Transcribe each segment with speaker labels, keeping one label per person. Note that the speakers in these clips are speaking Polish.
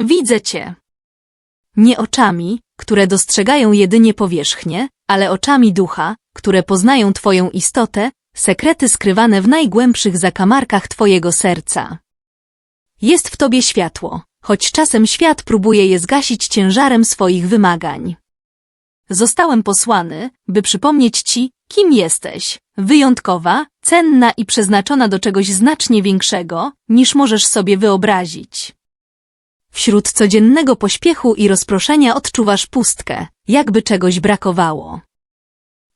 Speaker 1: Widzę cię. Nie oczami, które dostrzegają jedynie powierzchnię, ale oczami ducha, które poznają Twoją istotę, sekrety skrywane w najgłębszych zakamarkach Twojego serca. Jest w Tobie światło, choć czasem świat próbuje je zgasić ciężarem swoich wymagań. Zostałem posłany, by przypomnieć Ci, kim jesteś, wyjątkowa, cenna i przeznaczona do czegoś znacznie większego, niż możesz sobie wyobrazić. Wśród codziennego pośpiechu i rozproszenia odczuwasz pustkę, jakby czegoś brakowało.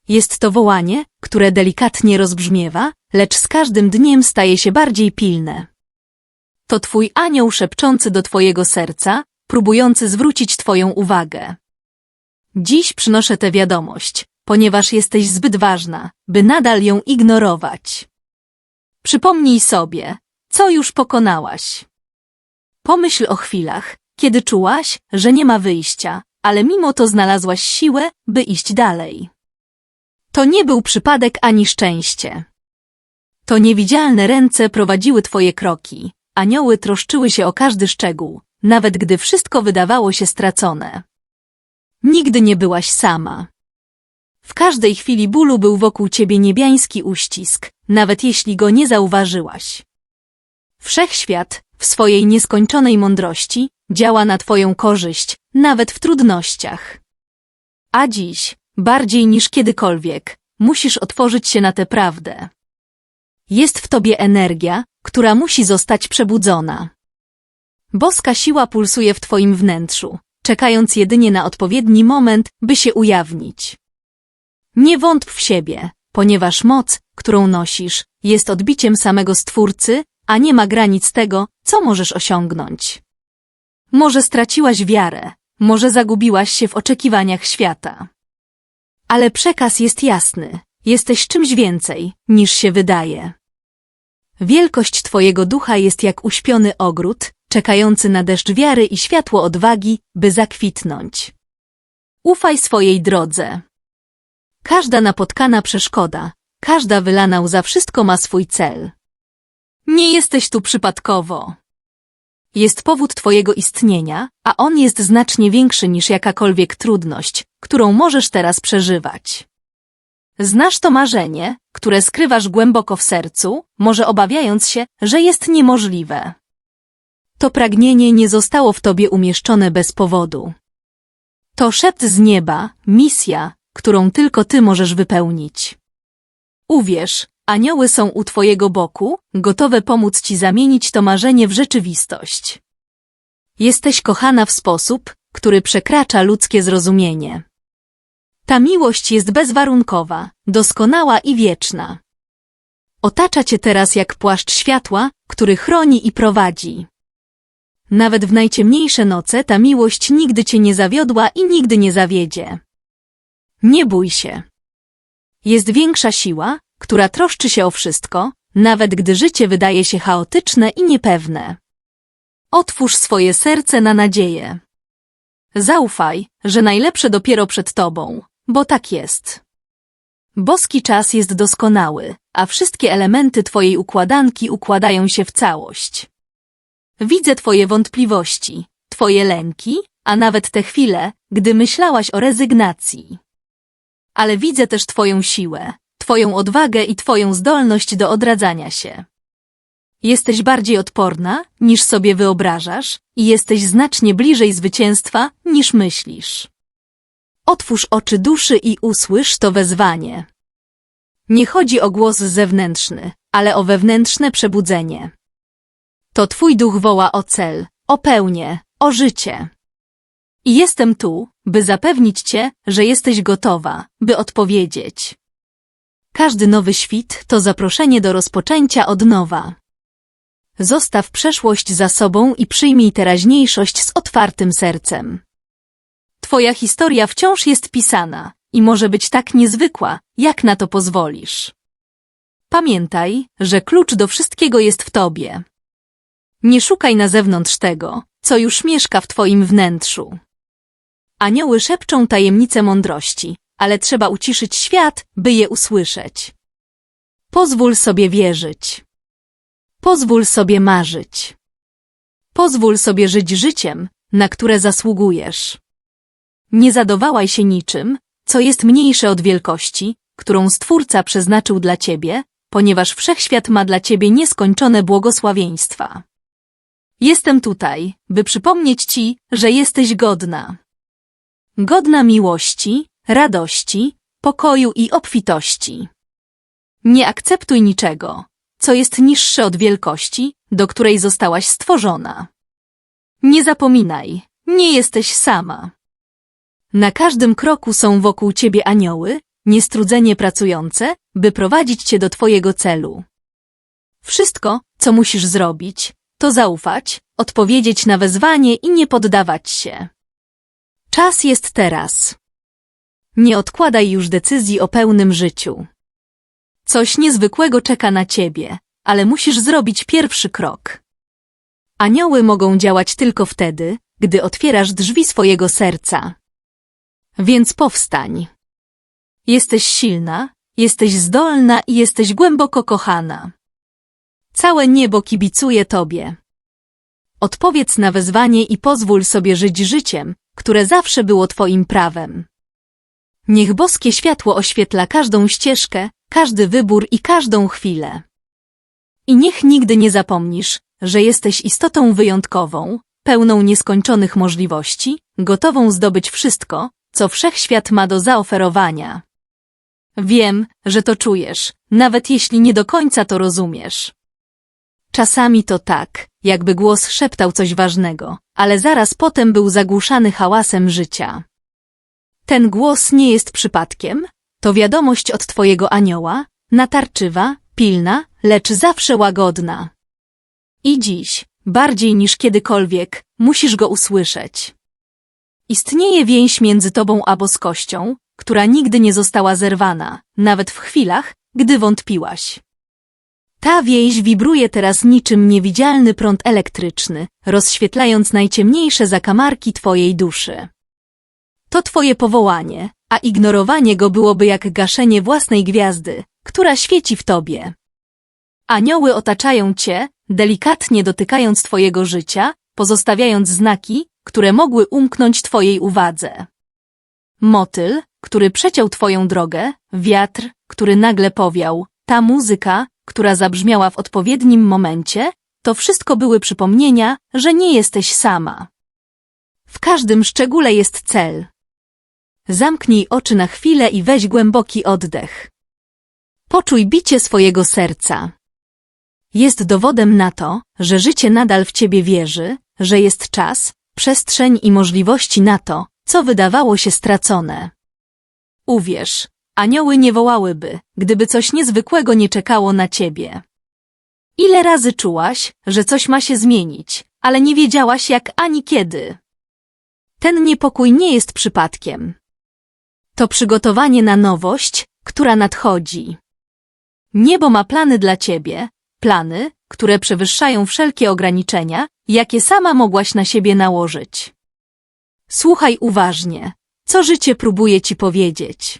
Speaker 1: Jest to wołanie, które delikatnie rozbrzmiewa, lecz z każdym dniem staje się bardziej pilne. To twój anioł szepczący do twojego serca, próbujący zwrócić twoją uwagę. Dziś przynoszę tę wiadomość, ponieważ jesteś zbyt ważna, by nadal ją ignorować. Przypomnij sobie, co już pokonałaś. Pomyśl o chwilach, kiedy czułaś, że nie ma wyjścia, ale mimo to znalazłaś siłę, by iść dalej. To nie był przypadek ani szczęście. To niewidzialne ręce prowadziły twoje kroki, anioły troszczyły się o każdy szczegół, nawet gdy wszystko wydawało się stracone. Nigdy nie byłaś sama. W każdej chwili bólu był wokół ciebie niebiański uścisk, nawet jeśli go nie zauważyłaś. Wszechświat, w swojej nieskończonej mądrości, działa na twoją korzyść, nawet w trudnościach. A dziś, bardziej niż kiedykolwiek, musisz otworzyć się na tę prawdę. Jest w tobie energia, która musi zostać przebudzona. Boska siła pulsuje w twoim wnętrzu, czekając jedynie na odpowiedni moment, by się ujawnić. Nie wątp w siebie, ponieważ moc, którą nosisz, jest odbiciem samego Stwórcy, a nie ma granic tego, co możesz osiągnąć. Może straciłaś wiarę, może zagubiłaś się w oczekiwaniach świata. Ale przekaz jest jasny, jesteś czymś więcej, niż się wydaje. Wielkość Twojego ducha jest jak uśpiony ogród, czekający na deszcz wiary i światło odwagi, by zakwitnąć. Ufaj swojej drodze. Każda napotkana przeszkoda, każda wylana łza wszystko ma swój cel. Nie jesteś tu przypadkowo. Jest powód Twojego istnienia, a on jest znacznie większy niż jakakolwiek trudność, którą możesz teraz przeżywać. Znasz to marzenie, które skrywasz głęboko w sercu, może obawiając się, że jest niemożliwe. To pragnienie nie zostało w tobie umieszczone bez powodu. To szept z nieba, misja, którą tylko ty możesz wypełnić. Uwierz, anioły są u twojego boku, gotowe pomóc ci zamienić to marzenie w rzeczywistość. Jesteś kochana w sposób, który przekracza ludzkie zrozumienie. Ta miłość jest bezwarunkowa, doskonała i wieczna. Otacza cię teraz jak płaszcz światła, który chroni i prowadzi. Nawet w najciemniejsze noce ta miłość nigdy cię nie zawiodła i nigdy nie zawiedzie. Nie bój się. Jest większa siła, która troszczy się o wszystko, nawet gdy życie wydaje się chaotyczne i niepewne. Otwórz swoje serce na nadzieję. Zaufaj, że najlepsze dopiero przed tobą, bo tak jest. Boski czas jest doskonały, a wszystkie elementy twojej układanki układają się w całość. Widzę twoje wątpliwości, twoje lęki, a nawet te chwile, gdy myślałaś o rezygnacji. Ale widzę też twoją siłę, twoją odwagę i twoją zdolność do odradzania się. Jesteś bardziej odporna, niż sobie wyobrażasz i jesteś znacznie bliżej zwycięstwa, niż myślisz. Otwórz oczy duszy i usłysz to wezwanie. Nie chodzi o głos zewnętrzny, ale o wewnętrzne przebudzenie. To twój duch woła o cel, o pełnię, o życie. I jestem tu, by zapewnić cię, że jesteś gotowa, by odpowiedzieć. Każdy nowy świt to zaproszenie do rozpoczęcia od nowa. Zostaw przeszłość za sobą i przyjmij teraźniejszość z otwartym sercem. Twoja historia wciąż jest pisana i może być tak niezwykła, jak na to pozwolisz. Pamiętaj, że klucz do wszystkiego jest w tobie. Nie szukaj na zewnątrz tego, co już mieszka w twoim wnętrzu. Anioły szepczą tajemnice mądrości, ale trzeba uciszyć świat, by je usłyszeć. Pozwól sobie wierzyć. Pozwól sobie marzyć. Pozwól sobie żyć życiem, na które zasługujesz. Nie zadowałaj się niczym, co jest mniejsze od wielkości, którą Stwórca przeznaczył dla ciebie, ponieważ wszechświat ma dla ciebie nieskończone błogosławieństwa. Jestem tutaj, by przypomnieć ci, że jesteś godna. Godna miłości, radości, pokoju i obfitości. Nie akceptuj niczego, co jest niższe od wielkości, do której zostałaś stworzona. Nie zapominaj, nie jesteś sama. Na każdym kroku są wokół ciebie anioły, niestrudzenie pracujące, by prowadzić cię do twojego celu. Wszystko, co musisz zrobić, to zaufać, odpowiedzieć na wezwanie i nie poddawać się. Czas jest teraz. Nie odkładaj już decyzji o pełnym życiu. Coś niezwykłego czeka na ciebie, ale musisz zrobić pierwszy krok. Anioły mogą działać tylko wtedy, gdy otwierasz drzwi swojego serca. Więc powstań. Jesteś silna, jesteś zdolna i jesteś głęboko kochana. Całe niebo kibicuje tobie. Odpowiedz na wezwanie i pozwól sobie żyć życiem, które zawsze było twoim prawem. Niech boskie światło oświetla każdą ścieżkę, każdy wybór i każdą chwilę. I niech nigdy nie zapomnisz, że jesteś istotą wyjątkową, pełną nieskończonych możliwości, gotową zdobyć wszystko, co wszechświat ma do zaoferowania. Wiem, że to czujesz, nawet jeśli nie do końca to rozumiesz. Czasami to tak, jakby głos szeptał coś ważnego, ale zaraz potem był zagłuszany hałasem życia. Ten głos nie jest przypadkiem, to wiadomość od twojego anioła, natarczywa, pilna, lecz zawsze łagodna. I dziś, bardziej niż kiedykolwiek, musisz go usłyszeć. Istnieje więź między tobą a boskością, która nigdy nie została zerwana, nawet w chwilach, gdy wątpiłaś. Ta więź wibruje teraz niczym niewidzialny prąd elektryczny, rozświetlając najciemniejsze zakamarki twojej duszy. To twoje powołanie, a ignorowanie go byłoby jak gaszenie własnej gwiazdy, która świeci w tobie. Anioły otaczają cię, delikatnie dotykając twojego życia, pozostawiając znaki, które mogły umknąć twojej uwadze. Motyl, który przeciął twoją drogę, wiatr, który nagle powiał, ta muzyka, która zabrzmiała w odpowiednim momencie, to wszystko były przypomnienia, że nie jesteś sama. W każdym szczególe jest cel. Zamknij oczy na chwilę i weź głęboki oddech. Poczuj bicie swojego serca. Jest dowodem na to, że życie nadal w ciebie wierzy, że jest czas, przestrzeń i możliwości na to, co wydawało się stracone. Uwierz, anioły nie wołałyby, gdyby coś niezwykłego nie czekało na ciebie. Ile razy czułaś, że coś ma się zmienić, ale nie wiedziałaś jak ani kiedy. Ten niepokój nie jest przypadkiem. To przygotowanie na nowość, która nadchodzi. Niebo ma plany dla ciebie, plany, które przewyższają wszelkie ograniczenia, jakie sama mogłaś na siebie nałożyć. Słuchaj uważnie, co życie próbuje ci powiedzieć.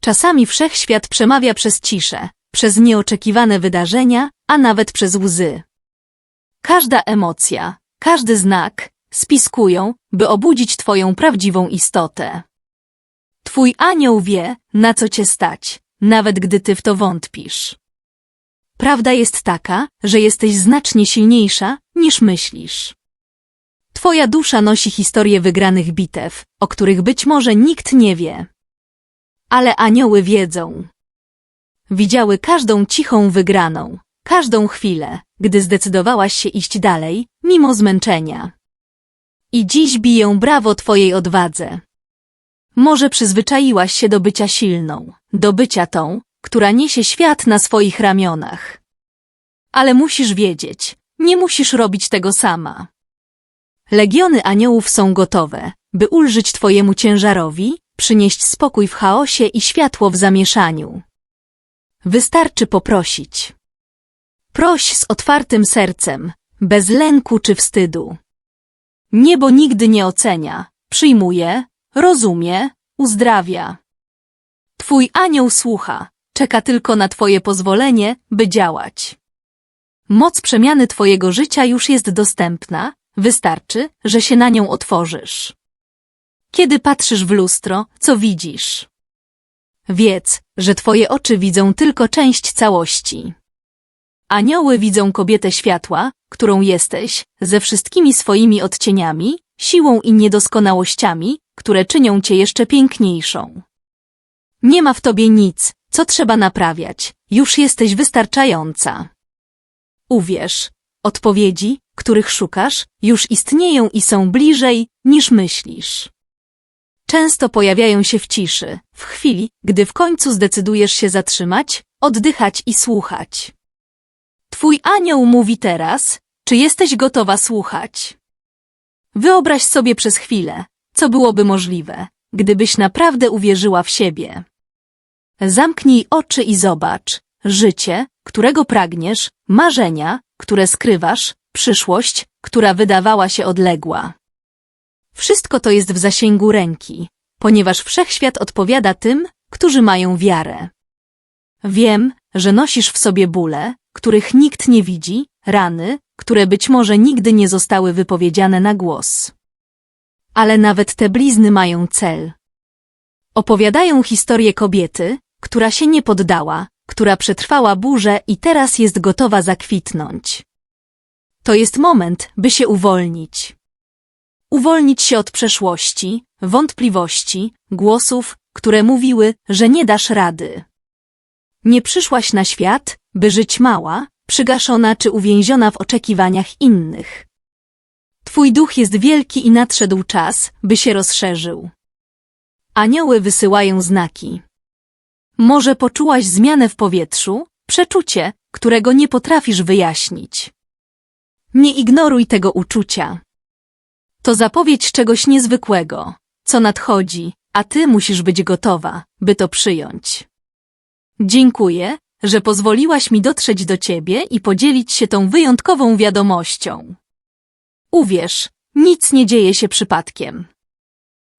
Speaker 1: Czasami wszechświat przemawia przez ciszę, przez nieoczekiwane wydarzenia, a nawet przez łzy. Każda emocja, każdy znak spiskują, by obudzić twoją prawdziwą istotę. Twój anioł wie, na co cię stać, nawet gdy ty w to wątpisz. Prawda jest taka, że jesteś znacznie silniejsza, niż myślisz. Twoja dusza nosi historię wygranych bitew, o których być może nikt nie wie. Ale anioły wiedzą. Widziały każdą cichą wygraną, każdą chwilę, gdy zdecydowałaś się iść dalej, mimo zmęczenia. I dziś biją brawo twojej odwadze. Może przyzwyczaiłaś się do bycia silną, do bycia tą, która niesie świat na swoich ramionach. Ale musisz wiedzieć, nie musisz robić tego sama. Legiony aniołów są gotowe, by ulżyć twojemu ciężarowi, przynieść spokój w chaosie i światło w zamieszaniu. Wystarczy poprosić. Proś z otwartym sercem, bez lęku czy wstydu. Niebo nigdy nie ocenia, przyjmuje, rozumie, uzdrawia. Twój anioł słucha, czeka tylko na twoje pozwolenie, by działać. Moc przemiany twojego życia już jest dostępna, wystarczy, że się na nią otworzysz. Kiedy patrzysz w lustro, co widzisz? Wiedz, że twoje oczy widzą tylko część całości. Anioły widzą kobietę światła, którą jesteś, ze wszystkimi swoimi odcieniami, siłą i niedoskonałościami, które czynią cię jeszcze piękniejszą. Nie ma w tobie nic, co trzeba naprawiać, już jesteś wystarczająca. Uwierz, odpowiedzi, których szukasz, już istnieją i są bliżej, niż myślisz. Często pojawiają się w ciszy, w chwili, gdy w końcu zdecydujesz się zatrzymać, oddychać i słuchać. Twój anioł mówi teraz, czy jesteś gotowa słuchać. Wyobraź sobie przez chwilę, co byłoby możliwe, gdybyś naprawdę uwierzyła w siebie. Zamknij oczy i zobacz życie, którego pragniesz, marzenia, które skrywasz, przyszłość, która wydawała się odległa. Wszystko to jest w zasięgu ręki, ponieważ wszechświat odpowiada tym, którzy mają wiarę. Wiem, że nosisz w sobie bóle, których nikt nie widzi, rany, które być może nigdy nie zostały wypowiedziane na głos. Ale nawet te blizny mają cel. Opowiadają historię kobiety, która się nie poddała, która przetrwała burzę i teraz jest gotowa zakwitnąć. To jest moment, by się uwolnić. Uwolnić się od przeszłości, wątpliwości, głosów, które mówiły, że nie dasz rady. Nie przyszłaś na świat, by żyć mała, przygaszona czy uwięziona w oczekiwaniach innych. Twój duch jest wielki i nadszedł czas, by się rozszerzył. Anioły wysyłają znaki. Może poczułaś zmianę w powietrzu, przeczucie, którego nie potrafisz wyjaśnić. Nie ignoruj tego uczucia. To zapowiedź czegoś niezwykłego, co nadchodzi, a ty musisz być gotowa, by to przyjąć. Dziękuję, że pozwoliłaś mi dotrzeć do ciebie i podzielić się tą wyjątkową wiadomością. Uwierz, nic nie dzieje się przypadkiem.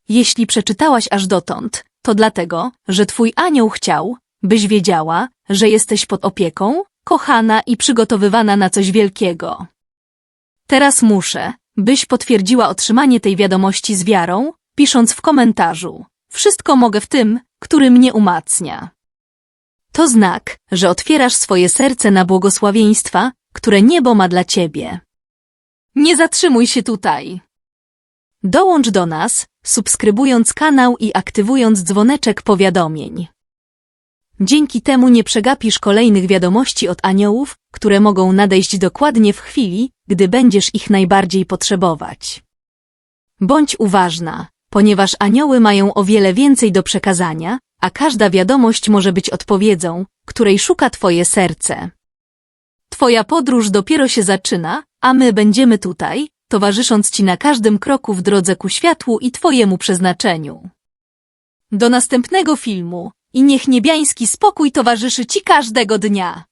Speaker 1: Jeśli przeczytałaś aż dotąd, to dlatego, że twój anioł chciał, byś wiedziała, że jesteś pod opieką, kochana i przygotowywana na coś wielkiego. Teraz muszę, byś potwierdziła otrzymanie tej wiadomości z wiarą, pisząc w komentarzu. Wszystko mogę w tym, który mnie umacnia. To znak, że otwierasz swoje serce na błogosławieństwa, które niebo ma dla ciebie. Nie zatrzymuj się tutaj. Dołącz do nas, subskrybując kanał i aktywując dzwoneczek powiadomień. Dzięki temu nie przegapisz kolejnych wiadomości od aniołów, które mogą nadejść dokładnie w chwili, gdy będziesz ich najbardziej potrzebować. Bądź uważna, ponieważ anioły mają o wiele więcej do przekazania, a każda wiadomość może być odpowiedzią, której szuka Twoje serce. Twoja podróż dopiero się zaczyna, a my będziemy tutaj, towarzysząc Ci na każdym kroku w drodze ku światłu i Twojemu przeznaczeniu. Do następnego filmu i niech niebiański spokój towarzyszy Ci każdego dnia.